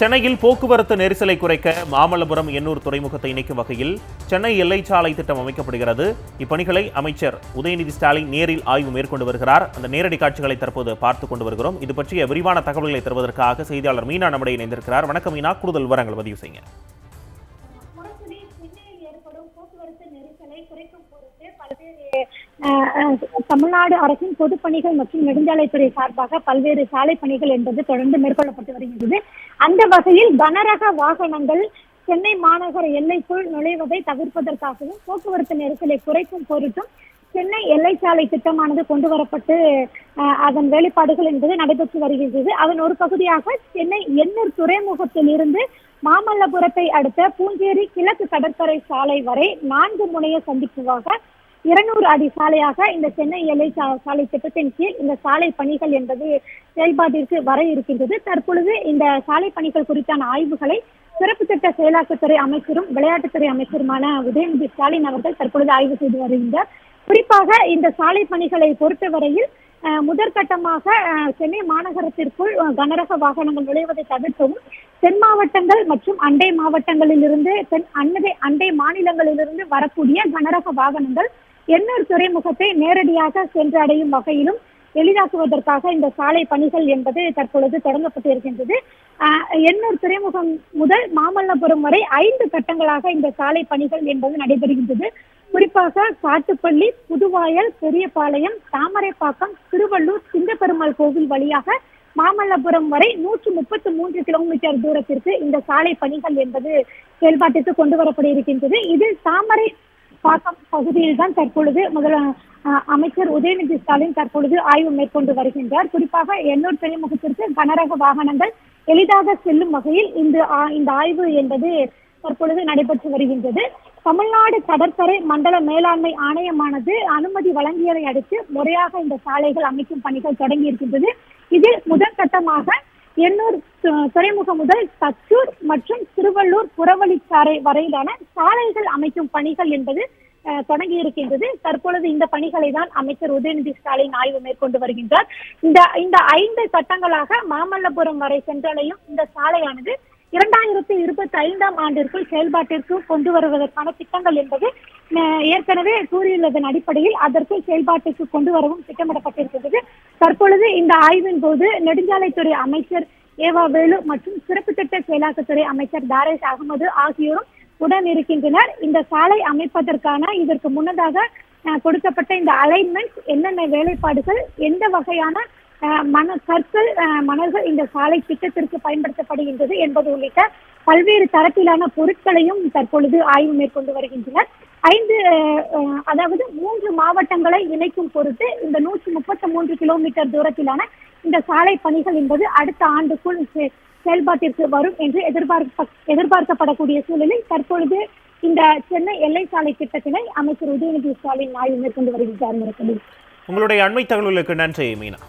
சென்னையில் போக்குவரத்து நெரிசலை குறைக்க மாமல்லபுரம் எண்ணூர் துறைமுகத்தை இணைக்கும் வகையில் சென்னை எல்லைச்சாலை திட்டம் அமைக்கப்படுகிறது. இப்பணிகளை அமைச்சர் உதயநிதி ஸ்டாலின் நேரில் ஆய்வு மேற்கொண்டு வருகிறார். அந்த நேரடி காட்சிகளை தற்போது பார்த்துக் கொண்டு வருகிறோம். இது பற்றிய விரிவான தகவல்களை தருவதற்காக செய்தியாளர் மீனா நம்முடைய இணைந்திருக்கிறார். வணக்கம் மீனா. கூடுதல் விவரங்கள் பதிவு செய்யுங்க. தமிழ்நாடு அரசின் பொதுப்பணிகள் மற்றும் நெடுஞ்சாலைத்துறை சார்பாக பல்வேறு சாலை பணிகள் என்பது தொடர்ந்து மேற்கொள்ளப்பட்டு வருகின்றது. அந்த வகையில் கனரக வாகனங்கள் சென்னை மாநகர எல்லைக்குள் நுழைவதை தவிர்ப்பதற்காகவும் போக்குவரத்து நெரிசலை குறைக்கும் பொருட்டும் சென்னை எல்லை சாலை திட்டமானது கொண்டு வரப்பட்டு அஹ், அதன் வேலைப்பாடுகள் என்பது நடைபெற்று வருகின்றது. அதன் ஒரு பகுதியாக சென்னை எண்ணூர் துறைமுகத்தில் இருந்து மாமல்லபுரத்தை அடுத்த பூஞ்சேரி கிழக்கு கடற்கரை சாலை வரை நான்கு முனைய சந்திப்புவாக இருநூறு அடி சாலையாக இந்த சென்னை எல்லை சாலை திட்டத்தின் கீழ் இந்த சாலை பணிகள் என்பது செயல்பாட்டிற்கு வர இருக்கின்றது. தற்பொழுது இந்த சாலை பணிகள் குறித்தான ஆய்வுகளை சிறப்பு திட்ட செயலாக்கத்துறை அமைச்சரும் விளையாட்டுத்துறை அமைச்சருமான உதயநிதி ஸ்டாலின் அவர்கள் தற்பொழுது ஆய்வு செய்து வருகின்றார். குறிப்பாக இந்த சாலை பணிகளை பொறுத்தவரையில் முதற்கட்டமாக அஹ், சென்னை மாநகரத்திற்குள் கனரக வாகனங்கள் நுழைவதை தவிர்க்கவும் தென் மாவட்டங்கள் மற்றும் அண்டை மாவட்டங்களிலிருந்து தென் அண்டை அண்டை மாநிலங்களிலிருந்து வரக்கூடிய கனரக வாகனங்கள் எண்ணூர் துறைமுகத்தை நேரடியாக சென்றடையும் வகையிலும் எளிதாக்குவதற்காக இந்த சாலை பணிகள் என்பது தற்பொழுது தொடங்கப்பட்டு இருக்கின்றது. எண்ணூர் துறைமுகம் முதல் மாமல்லபுரம் வரை ஐந்து கட்டங்களாக இந்த சாலை பணிகள் என்பது நடைபெறுகின்றது. குறிப்பாக காட்டுப்பள்ளி புதுவாயல் பெரியபாளையம் தாமரைப்பாக்கம் திருவள்ளூர் சிங்கப்பெருமாள் கோவில் வழியாக மாமல்லபுரம் வரை நூற்று முப்பத்து மூன்று கிலோமீட்டர் தூரத்திற்கு இந்த சாலை பணிகள் என்பது செயல்பாட்டிற்கு கொண்டு வரப்பட இருக்கின்றது. இதில் தாமரை பாக்கம் பகுதியில் தான் தற்பொழுது முதல அமைச்சர் உதயநிதி ஸ்டாலின் தற்பொழுது ஆய்வு மேற்கொண்டு வருகின்றார். குறிப்பாக எண்ணூர் துறைமுகத்திற்கு கனரக வாகனங்கள் எளிதாக செல்லும் வகையில் இந்த இந்த ஆய்வு என்பது தற்பொழுது நடைபெற்று வருகின்றது. தமிழ்நாடு கடற்கரை மண்டல மேலாண்மை ஆணையமானது அனுமதி வழங்கியதை அடுத்து முறையாக இந்த சாலைகள் அமைக்கும் பணிகள் தொடங்கி இருக்கின்றது இதில் முதற்கட்டமாக எண்ணூர் துறைமுகம் முதல் தச்சூர் மற்றும் திருவள்ளூர் புறவழிச்சாலை வரையிலான சாலைகள் அமைக்கும் பணிகள் என்பது அஹ், தொடங்கி இருக்கின்றது. தற்பொழுது இந்த பணிகளை தான் அமைச்சர் உதயநிதி ஸ்டாலின் ஆய்வு மேற்கொண்டு வருகின்றார். இந்த இந்த ஐந்து கட்டங்களாக மாமல்லபுரம் வரை சென்றடையும் இந்த சாலையானது இரண்டாயிரத்தி இருபத்தி ஐந்தாம் ஆண்டிற்குள் செயல்பாட்டிற்கு கொண்டு வருவதற்கான திட்டங்கள் என்பது ஏற்கனவே கூறியுள்ளதன் அடிப்படையில் அதற்குள் செயல்பாட்டுக்கு கொண்டு வரவும் திட்டமிடப்பட்டிருக்கிறது. தற்பொழுது இந்த ஆய்வின் போது நெடுஞ்சாலைத்துறை அமைச்சர் ஏவா வேலு மற்றும் சிறப்பு திட்ட செயலாக்கத்துறை அமைச்சர் தாரேஷ் அகமது ஆகியோரும் உடன் இருக்கின்றனர். இந்த சாலை அமைப்பதற்கான இதற்கு முன்னதாக கொடுக்கப்பட்ட இந்த அலைன்மெண்ட் என்னென்ன வேலைப்பாடுகள் எந்த வகையான மன சர்க்கிள் கற்கள் மணல்கள் இந்த சாலை திட்டத்திற்கு பயன்படுத்தப்படுகின்றது என்பது உள்ளிட்ட பல்வேறு தரத்திலான பொருட்களையும் தற்பொழுது ஆய்வு மேற்கொண்டு வருகின்றனர். ஐந்து அதாவது மூன்று மாவட்டங்களை இணைக்கும் பொருட்டு இந்த நூற்றி முப்பத்தி மூன்று கிலோமீட்டர் தூரத்திலான இந்த சாலை பணிகள் என்பது அடுத்த ஆண்டுக்குள் செயல்பாட்டிற்கு வரும் என்று எதிர்பார்க்க எதிர்பார்க்கப்படக்கூடிய சூழலில் தற்பொழுது இந்த சென்னை எல்லை சாலை திட்டத்தினை அமைச்சர் உதயநிதி ஸ்டாலின் ஆய்வு மேற்கொண்டு வருகின்றார் உங்களுடைய அண்மை தகவல்களுக்கு நன்றி மீனா.